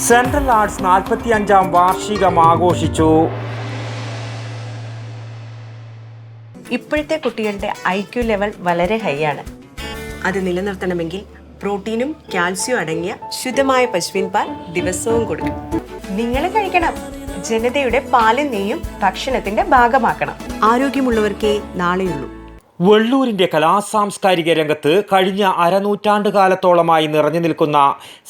Central arts നാൽപ്പത്തി അഞ്ചാം വാർഷികം ആഘോഷിച്ചു. ഇപ്പോഴത്തെ കുട്ടികളുടെ ഐ ക്യു ലെവൽ വളരെ ഹൈ ആണ്. അത് നിലനിർത്തണമെങ്കിൽ പ്രോട്ടീനും കാൽസ്യവും അടങ്ങിയ ശുദ്ധമായ പശുവിൻ പാൽ ദിവസവും കൊടുക്കും നിങ്ങൾ കഴിക്കണം. ജനതയുടെ പാലും നെയ്യും ഭക്ഷണത്തിന്റെ ഭാഗമാക്കണം. ആരോഗ്യമുള്ളവർക്കേ നാളെയുള്ളൂ. വെള്ളൂരിന്റെ കലാസാംസ്കാരിക രംഗത്ത് കഴിഞ്ഞ അരനൂറ്റാണ്ട് കാലത്തോളമായി നിറഞ്ഞു നിൽക്കുന്ന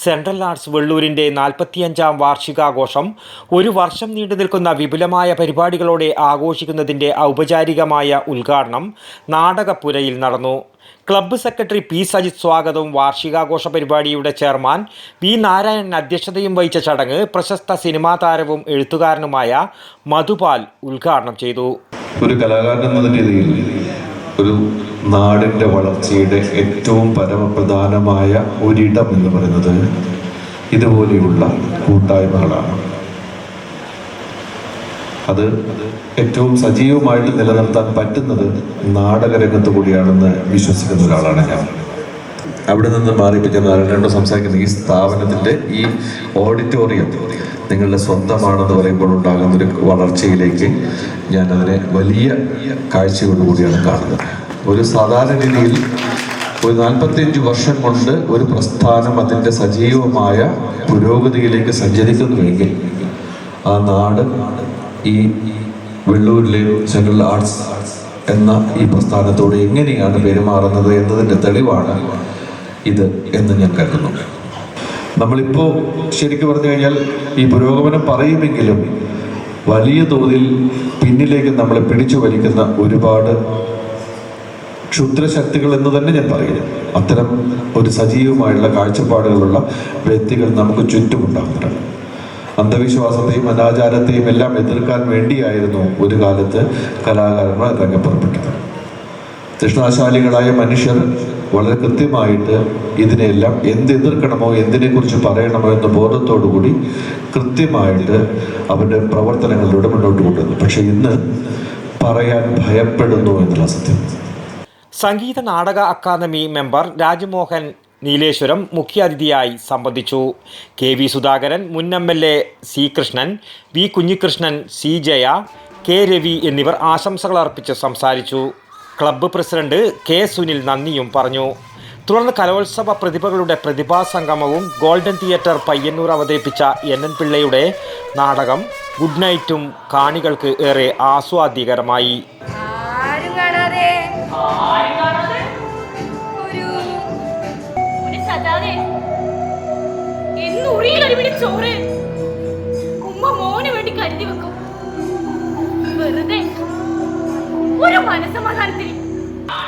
സെൻട്രൽ ആർട്സ് വെള്ളൂരിന്റെ നാൽപ്പത്തിയഞ്ചാം വാർഷികാഘോഷം ഒരു വർഷം നീണ്ടു നിൽക്കുന്ന വിപുലമായ പരിപാടികളോടെ ആഘോഷിക്കുന്നതിന്റെ ഔപചാരികമായ ഉദ്ഘാടനം നാടകപ്പുരയിൽ നടന്നു. ക്ലബ്ബ് സെക്രട്ടറി പി സജിത് സ്വാഗതവും വാർഷികാഘോഷ പരിപാടിയുടെ ചെയർമാൻ വി നാരായണൻ അധ്യക്ഷതയും വഹിച്ച ചടങ്ങ് പ്രശസ്ത സിനിമാ താരവും എഴുത്തുകാരനുമായ മധുപാൽ ഉദ്ഘാടനം ചെയ്തു. ഒരു കലാകാരൻ എന്ന രീതിയിൽ ഒരു നാടിന്റെ വളർച്ചയുടെ ഏറ്റവും പരമപ്രധാനമായ ഒരിടം എന്ന് പറയുന്നത് ഇതുപോലെയുള്ള കൂട്ടായ്മകളാണ്. അത് ഏറ്റവും സജീവമായിട്ട് നിലനിർത്താൻ പറ്റുന്നത് നാടകരംഗത്ത് കൂടിയാണെന്ന് വിശ്വസിക്കുന്ന ഒരാളാണ് ഞാൻ. അവിടെ നിന്ന് മാറി ഞാൻ നാരായണനോട് സംസാരിക്കുന്ന ഈ സ്ഥാപനത്തിന്റെ ഈ ഓഡിറ്റോറിയം നിങ്ങളുടെ സ്വന്തമാണെന്ന് പറയുമ്പോൾ ഉണ്ടാകുന്ന ഒരു വളർച്ചയിലേക്ക് ഞാൻ അതിനെ വലിയ കാഴ്ചയോടുകൂടിയാണ് കാണുന്നത്. ഒരു സാധാരണ രീതിയിൽ ഒരു നാൽപ്പത്തിയഞ്ച് വർഷം കൊണ്ട് ഒരു പ്രസ്ഥാനം അതിന്റെ സജീവമായ പുരോഗതിയിലേക്ക് സഞ്ചരിക്കുന്നുവെങ്കിൽ ആ നാട് ഈ വെള്ളൂരിലെ സെൻട്രൽ ആർട്സ് എന്ന ഈ പ്രസ്ഥാനത്തോട് എങ്ങനെയാണ് പെരുമാറുന്നത് എന്നതിന്റെ തെളിവാണ് ഇത് എന്ന് ഞാൻ കരുതുന്നു. നമ്മളിപ്പോൾ ശരിക്കും പറഞ്ഞു കഴിഞ്ഞാൽ ഈ പുരോഗമനം പറയുമെങ്കിലും വലിയ തോതിൽ പിന്നിലേക്ക് നമ്മളെ പിടിച്ചു വലിക്കുന്ന ഒരുപാട് ക്ഷുദ്രശക്തികൾ എന്ന് തന്നെ ഞാൻ പറയുന്നു. അത്തരം ഒരു സജീവമായുള്ള കാഴ്ചപ്പാടുകളുള്ള വ്യക്തികൾ നമുക്ക് ചുറ്റുമുണ്ടാകുന്നുണ്ട് അന്ധവിശ്വാസത്തെയും അനാചാരത്തെയും എല്ലാം എതിർക്കാൻ വേണ്ടിയായിരുന്നു ഒരു കാലത്ത് കലാകാരന്മാർ രംഗപ്പുറപ്പെട്ടത് തൃഷ്ണാശാലികളായ മനുഷ്യർ വളരെ കൃത്യമായിട്ട് ഇതിനെല്ലാം എന്ത് എതിർക്കണമോ എന്തിനെക്കുറിച്ച് പറയണമോ എന്ന ബോധത്തോടുകൂടി കൃത്യമായിട്ട് അവരുടെ പ്രവർത്തനങ്ങളിലൂടെ മുന്നോട്ട് കൊണ്ടുവന്നു. പക്ഷെ ഇന്ന് പറയാൻ ഭയപ്പെടുന്നു എന്നുള്ള സത്യം. സംഗീത നാടക അക്കാദമി മെമ്പർ രാജ്മോഹൻ നീലേശ്വരം മുഖ്യാതിഥിയായി സംബന്ധിച്ചു. കെ വി സുധാകരൻ മുൻ M L A C Krishnan V Kunhikrishnan C Jaya K Ravi എന്നിവർ ആശംസകൾ അർപ്പിച്ച് സംസാരിച്ചു. ക്ലബ്ബ് പ്രസിഡന്റ് കെ സുനിൽ നന്ദിയും പറഞ്ഞു. തുടർന്ന് കലോത്സവ പ്രതിഭകളുടെ പ്രതിഭാസംഗമവും ഗോൾഡൻ തിയേറ്റർ പയ്യന്നൂർ അവതരിപ്പിച്ച എൻ എൻ പിള്ളയുടെ നാടകം ഗുഡ് നൈറ്റും കാണികൾക്ക് ഏറെ ആസ്വാദ്യകരമായി. ആരും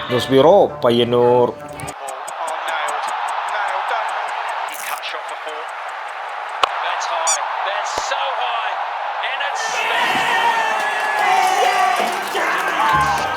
ന്യൂസ് ബ്യൂറോ പയ്യന്നൂർ nailed,